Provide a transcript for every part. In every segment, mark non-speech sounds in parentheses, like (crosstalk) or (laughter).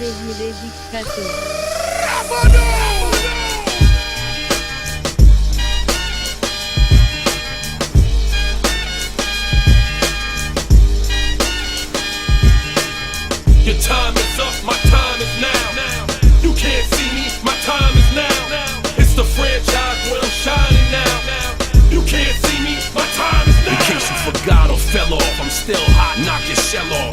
dikkat et. Your time is up, my time is now. You can't see me, my time is now. It's the franchise where I'm shining now. You can't see me, my time is now. In case you forgot or fell off, I'm still hot, knock your shell off.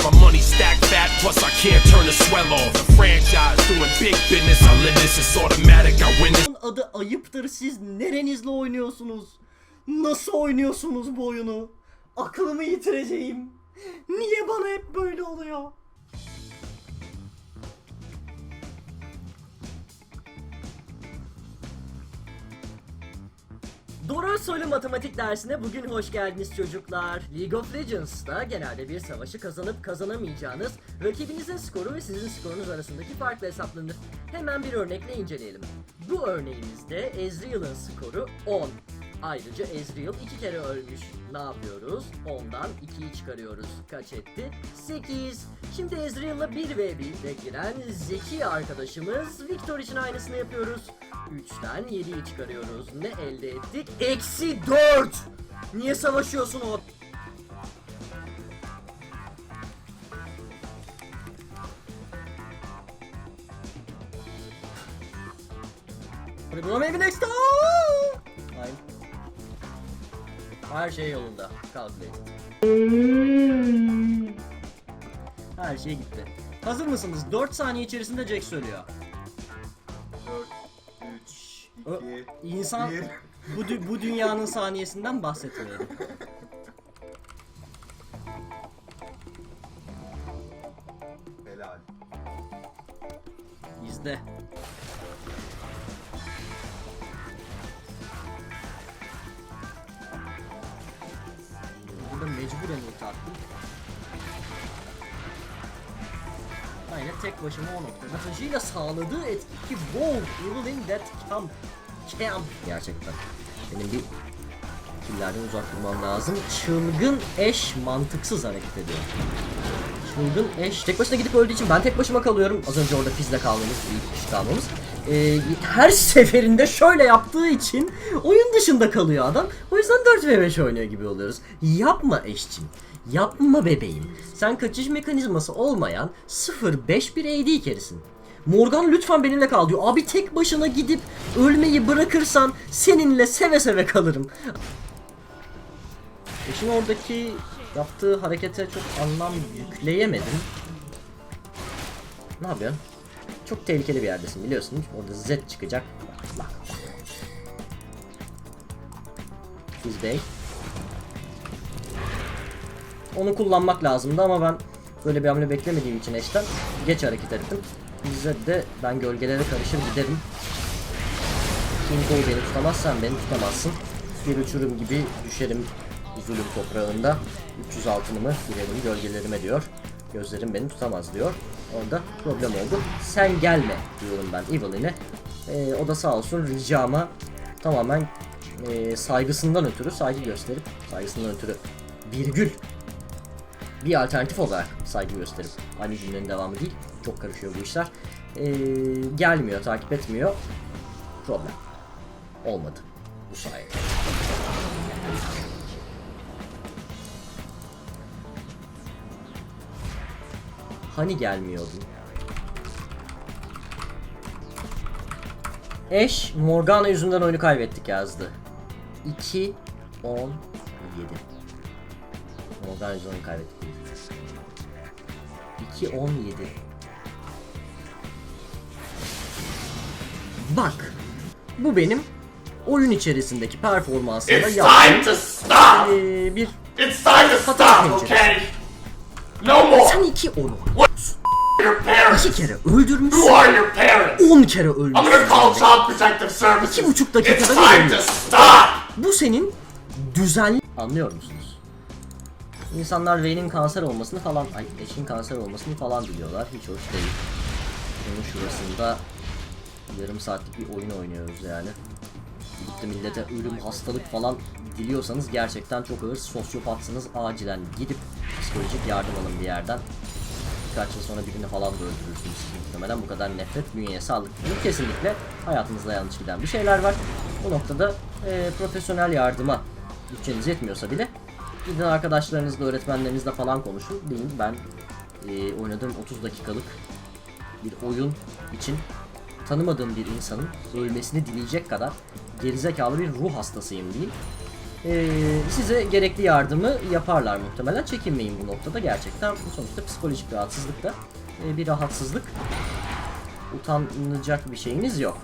Plus I can't turn the swell off. The franchise doing big business, I live this, it's automatic, I win. Bunun adı ayıptır siz nerenizle oynuyorsunuz? Nasıl oynuyorsunuz bu oyunu? Aklımı yitireceğim. Niye bana hep böyle oluyor? Doğru soru matematik dersine bugün hoş geldiniz çocuklar. League of Legends'ta genelde bir savaşı kazanıp kazanamayacağınız rakibinizin skoru ve sizin skorunuz arasındaki farkla hesaplanır. Hemen bir örnekle inceleyelim. Bu örneğimizde Ezreal'ın skoru 10. Ayrıca Ezreal iki kere ölmüş. Ne yapıyoruz? 10'dan 2'yi çıkarıyoruz. Kaç etti? 8. Şimdi Ezreal'la 1v1'de giren zeki arkadaşımız Victor için aynısını yapıyoruz. 3'ten 7'yi çıkarıyoruz. Ne elde ettik? Eksi 4! Niye savaşıyorsun o? Buna maybe next. Her şey yolunda. Calculated. Her şey gitti. Hazır mısınız? 4 saniye içerisinde Jack söylüyor. 4, 3, Ö- 2, İnsan 1. bu, dü- bu dünyanın saniyesinden bahsetmiyor. Helal. İzle. Burada mecburen ulti attım. Tek başıma o noktada hacıyla sağladığı etki ki wow, in that camp. Camp gerçekten. Benim bir killerden uzak durmam lazım. Çılgın eş mantıksız hareket ediyor. Çılgın eş. Tek başına gidip öldüğü için ben tek başıma kalıyorum. Az önce orada Fizz'le kalmamız, bir kişi kalmamız. Ee, her (laughs) seferinde şöyle yaptığı için oyun dışında kalıyor adam. O yüzden 4 ve 5 oynuyor gibi oluyoruz. Yapma eşçim. Yapma bebeğim. Sen kaçış mekanizması olmayan 0-5 bir AD kerisin. Morgan lütfen benimle kal diyor. Abi tek başına gidip ölmeyi bırakırsan seninle seve seve kalırım. Eşin oradaki yaptığı harekete çok anlam yükleyemedim. Ne yapıyorsun? Çok tehlikeli bir yerdesin biliyorsun. Orada Z çıkacak. Bak. Biz Bey. Onu kullanmak lazımdı ama ben böyle bir hamle beklemediğim için eşten geç hareket ettim. Bize de ben gölgelere karışır giderim. King Kong beni tutamazsan beni tutamazsın. Bir uçurum gibi düşerim zulüm toprağında. 300 altınımı girerim gölgelerime diyor. Gözlerim beni tutamaz diyor. Orada problem oldu. Sen gelme diyorum ben Evelyn'e. Ee, o da sağ olsun ricama tamamen e, saygısından ötürü saygı gösterip saygısından ötürü virgül bir alternatif olarak saygı gösterip aynı cümlenin devamı değil. Çok karışıyor bu işler. Ee, gelmiyor, takip etmiyor. Problem. Olmadı. Bu sayede. Hani gelmiyordun? Eş Morgana yüzünden oyunu kaybettik yazdı. 2 10 7 Morgana yüzünden oyunu kaybettik. 2 17 Bak. Bu benim oyun içerisindeki performansımda It's time to stop! eee, bir It's time to stop, okay? No more! sen iki onu! İki kere öldürmüşsün. Who are your parents? 10 kere I'm gonna call Child Protective Services! İki buçuk dakikada It's time to stop! Bu senin düzenli... Anlıyor musunuz? İnsanlar Rey'nin kanser olmasını falan, ay eşin kanser olmasını falan biliyorlar. Hiç hoş değil. Bunun şurasında yarım saatlik bir oyun oynuyoruz yani. Gitti millete ölüm, hastalık falan diliyorsanız gerçekten çok ağır sosyopatsınız. Acilen gidip psikolojik yardım alın bir yerden. Birkaç yıl sonra birini falan da öldürürsünüz muhtemelen. Bu kadar nefret bünyeye sağlıklı. Kesinlikle hayatınızda yanlış giden bir şeyler var. Bu noktada e, profesyonel yardıma bütçeniz yetmiyorsa bile gidin arkadaşlarınızla, öğretmenlerinizle falan konuşun. Deyin ben e, oynadığım 30 dakikalık bir oyun için tanımadığım bir insanın ölmesini dileyecek kadar gerizekalı bir ruh hastasıyım diyeyim. Ee, size gerekli yardımı yaparlar muhtemelen. Çekinmeyin bu noktada gerçekten. Sonuçta psikolojik rahatsızlık da e, bir rahatsızlık. Utanılacak bir şeyiniz yok.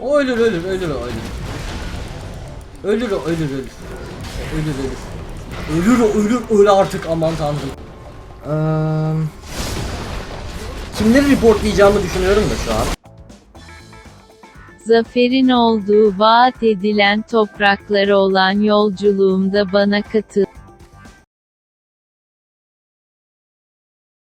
O ölür ölür ölür ölür. Ölür ölür ölür. Ölür ölür. Ölür ölür öl artık aman tanrım. Eee kimleri reportlayacağımı düşünüyorum da şu an. Zaferin olduğu vaat edilen topraklara olan yolculuğumda bana katıl.